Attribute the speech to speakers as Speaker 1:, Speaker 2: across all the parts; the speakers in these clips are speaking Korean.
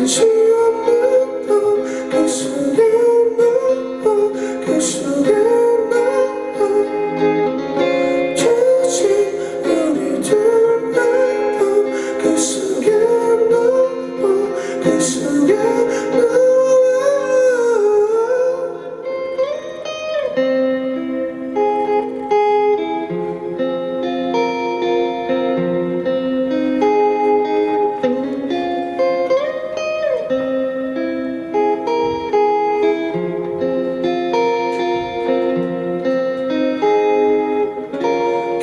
Speaker 1: 끝이 없는 속에 너그 속에 너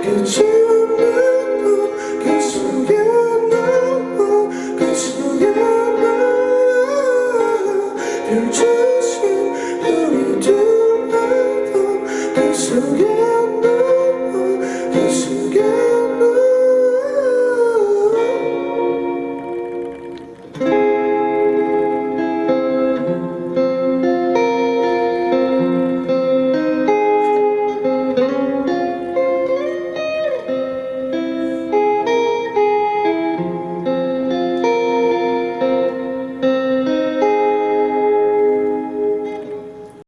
Speaker 1: 와기